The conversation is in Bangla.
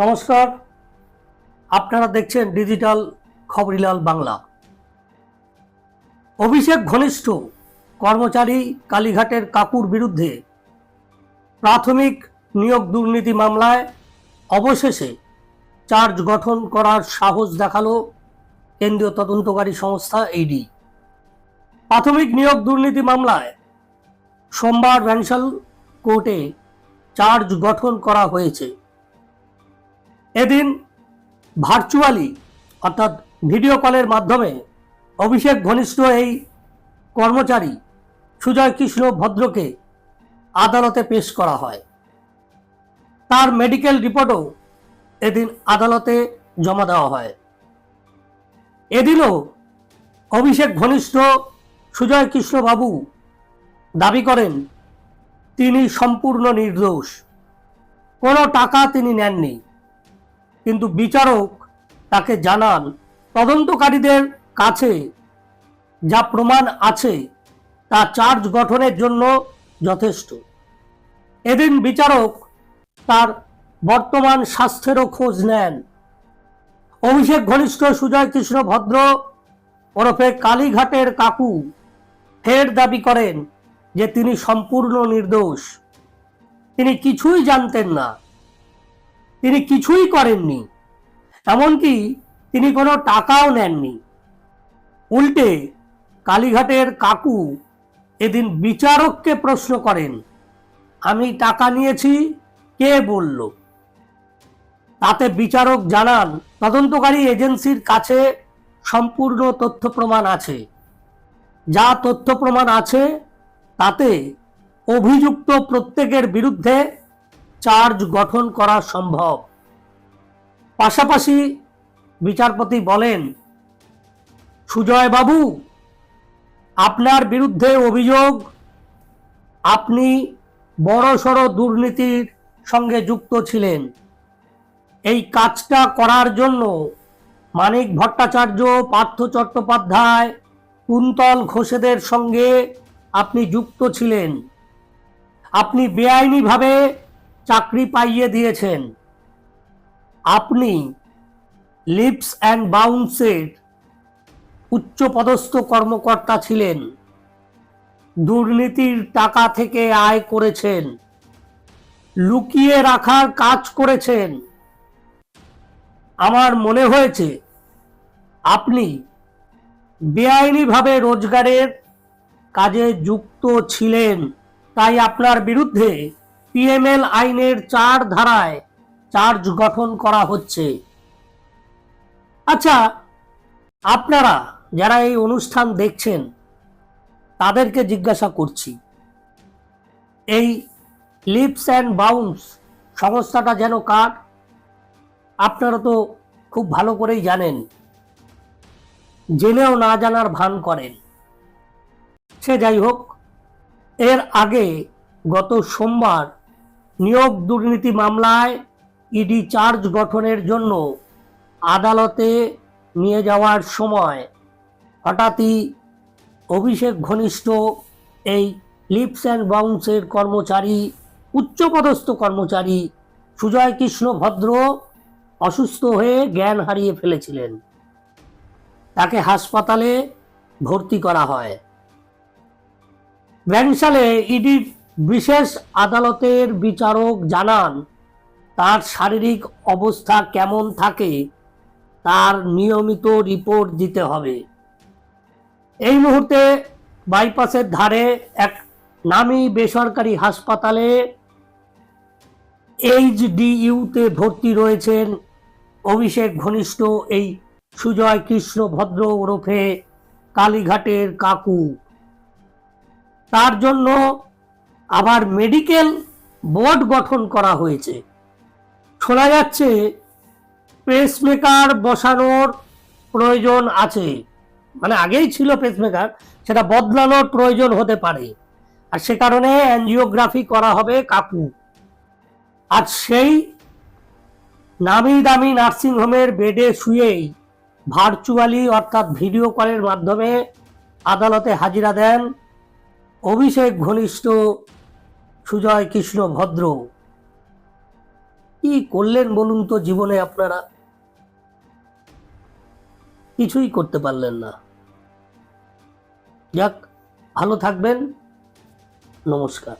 নমস্কার। আপনারা দেখছেন ডিজিটাল খবরিলাল বাংলা। অভিষেক ঘনিষ্ঠ কর্মচারী কালীঘাটের কাকুর বিরুদ্ধে প্রাথমিক নিয়োগ দুর্নীতি মামলায় অবশেষে চার্জ গঠন করার সাহস দেখাল কেন্দ্রীয় তদন্তকারী সংস্থা ইডি প্রাথমিক নিয়োগ দুর্নীতি মামলায় সোমবার ভ্যানসাল কোর্টে চার্জ গঠন করা হয়েছে। এদিন ভার্চুয়ালি অর্থাৎ ভিডিও কলের মাধ্যমে অভিষেক ঘনিষ্ঠ এই কর্মচারী সুজয় কৃষ্ণ ভদ্রকে আদালতে পেশ করা হয়। তার মেডিকেল রিপোর্টও এদিন আদালতে জমা দেওয়া হয়। এদিনও অভিষেক ঘনিষ্ঠ সুজয় কৃষ্ণ বাবু দাবি করেন, তিনি সম্পূর্ণ নির্দোষ। কোনো টাকা তিনি নেননি। কিন্তু বিচারক তাকে জানান, তদন্তকারীদের কাছে যা প্রমাণ আছে, তা চার্জ গঠনের জন্য যথেষ্ট। এদিন বিচারক তার বর্তমান স্বাস্থ্যেরও খোঁজ নেন। অভিষেক ঘনিষ্ঠ সুজয় কৃষ্ণ ভদ্র ওরফে কালীঘাটের কাকু ফের দাবি করেন যে তিনি সম্পূর্ণ নির্দোষ। তিনি কিছুই জানতেন না। তিনি কিছুই করেননি। এমনকি তিনি কোনো টাকাও নেননি। উল্টে কালীঘাটের কাকু এদিন বিচারককে প্রশ্ন করেন, আমি টাকা নিয়েছি, কে বলল? তাতে বিচারক জানান, তদন্তকারী এজেন্সির কাছে সম্পূর্ণ তথ্য প্রমাণ আছে। যা তথ্য প্রমাণ আছে, তাতে অভিযুক্ত প্রত্যেকের বিরুদ্ধে চার্জ গঠন করা সম্ভব। পাশাপাশি বিচারপতি বলেন সুজয় বাবু আপনার বিরুদ্ধে অভিযোগ, আপনি বড়সড় দুর্নীতির সঙ্গে যুক্ত ছিলেন। এই কাজটা করার জন্য মানিক ভট্টাচার্য, পার্থ চট্টোপাধ্যায়, কুন্তল ঘোষেদের সঙ্গে আপনি যুক্ত ছিলেন। আপনি বেআইনিভাবে চাকরি পাইয়ে দিয়েছেন। আপনি লিপস অ্যান্ড বাউন্সের উচ্চপদস্থ কর্মকর্তা ছিলেন। দুর্নীতির টাকা থেকে আয় করেছেন। লুকিয়ে রাখার কাজ করেছেন। আমার মনে হয়েছে, আপনি বেআইনিভাবে রোজগারের কাজে যুক্ত ছিলেন, তাই আপনার বিরুদ্ধে পিএমএল আইনের চার ধারায় চার্জ গঠন করা হচ্ছে। আচ্ছা আপনারা যারা এই অনুষ্ঠান দেখছেন, তাদেরকে জিজ্ঞাসা করছি, এই লিপস অ্যান্ড বাউন্স সংস্থাটা যেন কার? আপনারা তো খুব ভালো করেই জানেন, জেনেও না জানার ভান করেন। সে যাই হোক, এর আগে গত সোমবার নিয়োগ দুর্নীতি মামলায় ইডি চার্জ গঠনের জন্য আদালতে নিয়ে যাওয়ার সময় হঠাৎই অভিষেক ঘনিষ্ঠ এই লিপস অ্যান্ড বাউন্সের কর্মচারী, উচ্চপদস্থ কর্মচারী সুজয় কৃষ্ণ ভদ্র অসুস্থ হয়ে জ্ঞান হারিয়ে ফেলেছিলেন। তাকে হাসপাতালে ভর্তি করা হয়। ব্যাংসালে ইডির বিশেষ আদালতের বিচারক জানান, তার শারীরিক অবস্থা কেমন থাকে, তার নিয়মিত রিপোর্ট দিতে হবে। এই মুহূর্তে বাইপাসের ধারে এক নামী বেসরকারি হাসপাতালে এইচডিইউতে ভর্তি রয়েছেন অভিষেক ঘনিষ্ঠ এই সুজয় কৃষ্ণ ভদ্র ওরফে কালীঘাটের কাকু। তার জন্য আবার মেডিকেল বোর্ড গঠন করা হয়েছে। শোনা যাচ্ছে পেসমেকার বসানোর প্রয়োজন আছে। মানে আগেই ছিল পেসমেকার সেটা বদলানোর প্রয়োজন হতে পারে। আর সে কারণে অ্যাঞ্জিওগ্রাফি করা হবে কাকু। আর সেই নামি দামি নার্সিংহোমের বেডে শুয়েই ভার্চুয়ালি অর্থাৎ ভিডিও কলের মাধ্যমে আদালতে হাজিরা দেন অভিষেক ঘনিষ্ঠ সুজয় কৃষ্ণ ভদ্র। কি করলেন বলুন তো জীবনে আপনারা? কিছুই করতে পারলেন না। যাক, ভালো থাকবেন। নমস্কার।